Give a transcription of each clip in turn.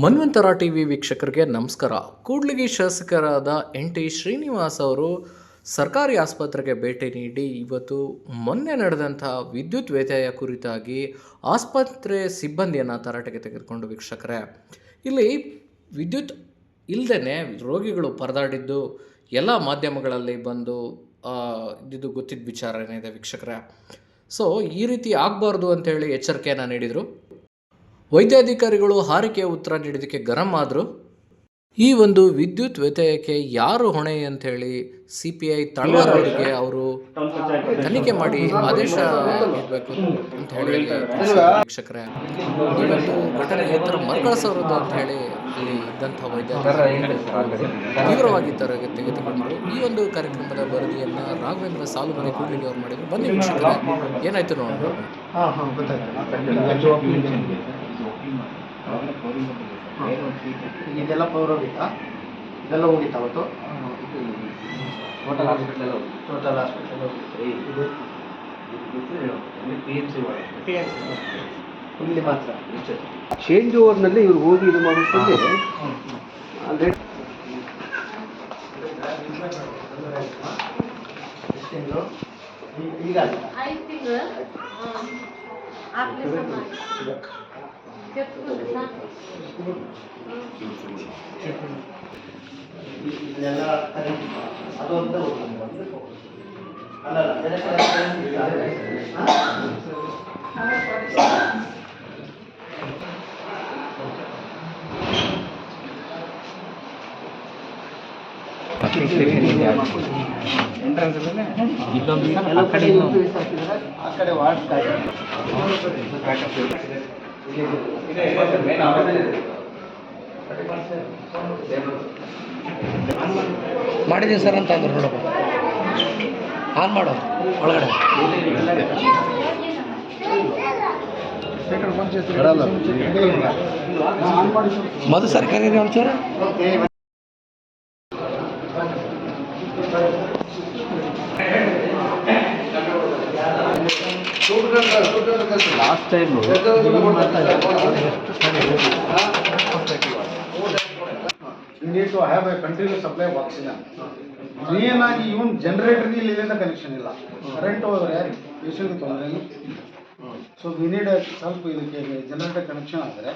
ಮನ್ವಂತರ TV ವೀಕ್ಷಕರಿಗೆ ನಮಸ್ಕಾರ. ಕೂಡ್ಲಿಗಿ ಶಾಸಕರಾದ ಎನ್ ಟಿ ಶ್ರೀನಿವಾಸ್ ಅವರು ಸರ್ಕಾರಿ ಆಸ್ಪತ್ರೆಗೆ ಭೇಟಿ ನೀಡಿ ಇವತ್ತು ಮೊನ್ನೆ ನಡೆದಂಥ ವಿದ್ಯುತ್ ವ್ಯತ್ಯಯ ಕುರಿತಾಗಿ ಆಸ್ಪತ್ರೆ ಸಿಬ್ಬಂದಿಯನ್ನು ತರಾಟೆಗೆ ತೆಗೆದುಕೊಂಡು ವೀಕ್ಷಕರೇ. ಇಲ್ಲಿ ವಿದ್ಯುತ್ ಇಲ್ಲದೇ ರೋಗಿಗಳು ಪರದಾಡಿದ್ದು ಎಲ್ಲ ಮಾಧ್ಯಮಗಳಲ್ಲಿ ಬಂದು ಇದು ಗೊತ್ತಿದ್ದ ವಿಚಾರ ಏನಿದೆ ವೀಕ್ಷಕರೇ. ಸೊ ಈ ರೀತಿ ಆಗಬಾರ್ದು ಅಂತೇಳಿ ಎಚ್ಚರಿಕೆಯನ್ನು ನೀಡಿದರು. ವೈದ್ಯಾಧಿಕಾರಿಗಳು ಹಾರಿಕೆಯ ಉತ್ತರ ನೀಡಿದ್ದಕ್ಕೆ ಗರಂ ಆದರು ಈ ಒಂದು ವಿದ್ಯುತ್ ವ್ಯತ್ಯಯಕ್ಕೆ ಯಾರು ಹೊಣೆ ಅಂತೇಳಿ ಸಿ ಪಿ ಐ ತಳವಾರವರಿಗೆ ಅವರು ತನಿಖೆ ಮಾಡಿ ಆದೇಶ ನೀಡಬೇಕು ಅಂತ ಹೇಳಿ ಶಿಕ್ಷಕರೇ ಈ ಒಂದು ಘಟನೆ ಥರ ಮರುಕಳಿಸೋರದ್ದು ಅಂತ ಹೇಳಿ ಅಲ್ಲಿ ಇದ್ದಂಥ ವೈದ್ಯಾಧಿಕಾರಿಗಳು ತೀವ್ರವಾಗಿ ತರಗೆ ತೆಗೆದುಕೊಂಡರು. ಈ ಒಂದು ಕಾರ್ಯಕ್ರಮದ ವರದಿಯನ್ನು ರಾಘವೇಂದ್ರ ಸಾಲುಮನೆ ಕೂಡ್ಲಿಗೆ ಅವ್ರು ಮಾಡಿದ್ರು. ಬನ್ನಿ ವೀಕ್ಷಕರೇ, ಏನಾಯ್ತು ನೋಡೋಣ ಇದೆಲ್ಲ ಪವರ್ ಹೋಗಿತ್ತಾ? ಇದೆಲ್ಲ ಹೋಗಿತ್ತಾ ಅವತ್ತು? ಟೋಟಲ್ ಹಾಸ್ಪಿಟಲ್ ಟೋಟಲ್ ಹಾಸ್ಪಿಟಲ್ ಹೋಗಿತ್ತು. ಇಲ್ಲಿ ಮಾತ್ರ. ಚೇಂಜ್ ಓವರ್ನಲ್ಲಿ ಇವ್ರು ಹೋಗಿ ಇದು ಮಾಡುತ್ತದೆ ಅಂದರೆ ಈಗ ಇದೆಲ್ಲ ಕರೆಂಟ್ ಅದು ಅಂತ ಅಲ್ಲ ಕಡೆ ಆ. ಆ ಕಡೆ ವಾರ್ಡ್ ಮಾಡಿದ್ದೀನಿ ಸರ್ ಅಂತ ಅಂದ್ರು ನೋಡಪ್ಪ. ಆನ್ ಮಾಡು ಒಳಗಡೆ. ಮಧು ಸರ್ಕಾರಿ ಒಂಚೂರು? Okay last time to have a continuous supply of oxygen. Main ಆಗಿ ಇವನ್ ಜನರೇಟರ್ಗೆ ಇಲ್ಲಿಂದ ಕನೆಕ್ಷನ್ ಇಲ್ಲ. ಕರೆಂಟ್ ಹೋದ್ರೆ ಯಾರಿಗೆ ಪೇಷಂಟ್ಗೆ ತೊಂದರೆ ಸೊ ವಿ ನೀಡ್ ಸ್ವಲ್ಪ ಇದಕ್ಕೆ ಜನರೇಟರ್ ಕನೆಕ್ಷನ್ ಆದರೆ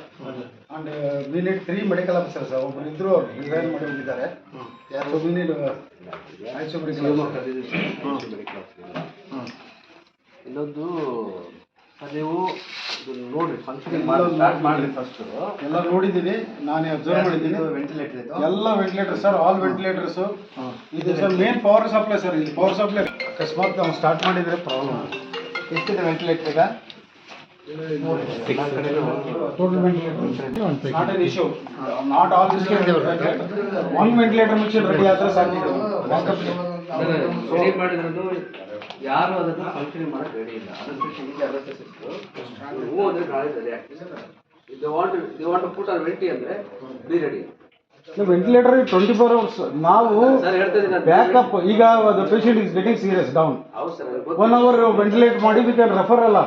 and we need three medical officers ಒಬ್ಬರು ಇದ್ರು ಅವ್ರು ರಿಸೈನ್ ಮಾಡಿ ಹೋಗಿದ್ದಾರೆ. ಸೊ ವಿ ನೀಡ್ ಆಯ್ಸು ಮೆಡಿಕಲ್ ಇನ್ನೊಂದು ಸರ್ ನೀವು ನೋಡಿ ನೋಡ್ರಿ ಫಂಕ್ಷನ್ ಮಾಡಿ ಸ್ಟಾರ್ಟ್ ಮಾಡ್ರಿ ಫಸ್ಟ್ ಎಲ್ಲ ನೋಡಿದ್ದೀನಿ ನಾನು ಅಬ್ಸರ್ವ್ ಮಾಡಿದ್ದೀನಿ. ವೆಂಟಿಲೇಟರ್ ಇದು. ಎಲ್ಲ ವೆಂಟಿಲೇಟರ್ ಸರ್ ಆಲ್ ವೆಂಟಿಲೇಟರ್ಸ್ ಇದು sir main power supply sir ಇಲ್ಲಿ ಪವರ್ ಸಪ್ಲೈ ಅಕಸ್ಮಾತ್ ನಾವು ಸ್ಟಾರ್ಟ್ ಮಾಡಿದ್ರೆ ಪ್ರಾಬ್ಲಮ್ ಎಷ್ಟಿದೆ ವೆಂಟಿಲೇಟರ್ ಈಗ? One ventilator issue. Not all this one ventilator machine ready ಆದ್ರೆ ಸಾಕು. ಯಾರು ಅದನ್ನ ಫಂಕ್ಷನ್ ಮಾಡಕ್ ರೆಡಿ ಇಲ್ಲ. ಅದಕ್ಕೆ ಇಲ್ಲಿ ಅದಕ್ಕೆ ಸಿಕ್ತು ಹೂ ಅಂದ್ರೆ ಆಗ್ತದೆ ಇದು want the want put or ವೆಂಟಿ ಅಂದ್ರೆ be ready ventilator twenty four hours ನಾವು ಬ್ಯಾಕಪ್ ಈಗ the patient is getting serious down one hour ventilate ಮಾಡಿ ವಿ ಕ್ಯಾನ್ ರೆಫರ್ ಅಲ್ಲ.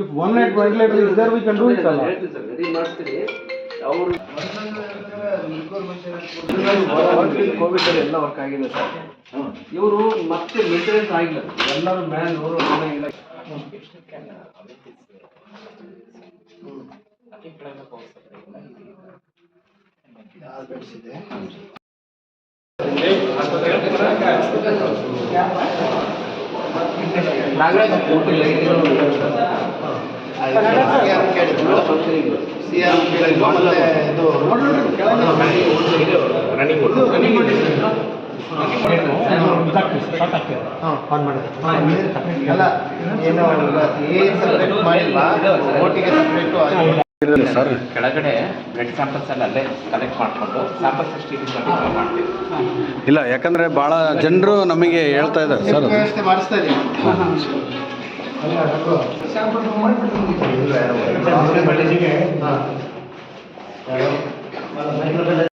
If one night ventilator is there we can do it ಅಲ್ಲ. Sir ready ಮಾಡ್ತೀನಿ ಅವರು Covid ಅಲ್ಲಿ ಎಲ್ಲ work ಆಗಿದೆ ಸರ್ ಇವರು ಮತ್ತೆ ಮೇಂಟೆನೆನ್ಸ್ ಆಗಿಲ್ಲ ಎಲ್ಲರೂ ಮ್ಯಾನ್ ಅವರು ಇಲ್ಲ ನಾಗರಾಜ್. ಬೆಳೆಸಿದೆ ಸಿ ಸಪ್ರೇಟು ಕೆಳಗಡೆ ಬ್ಲಡ್ ಸ್ಯಾಂಪಲ್ಸ್ ಎಲ್ಲ ಅಲ್ಲೇ ಕಲೆಕ್ಟ್ ಮಾಡಿಕೊಂಡು ಸ್ಯಾಂಪಲ್ಸ್ ಮಾಡ್ತೀವಿ. ಇಲ್ಲ ಯಾಕಂದ್ರೆ ಬಹಳ ಜನರು ನಮಗೆ ಹೇಳ್ತಾ ಇದ್ದಾರೆ ಸರ್. ವ್ಯವಸ್ಥೆ ಮಾಡಿಸ್ತಾ ಇದೀವಿ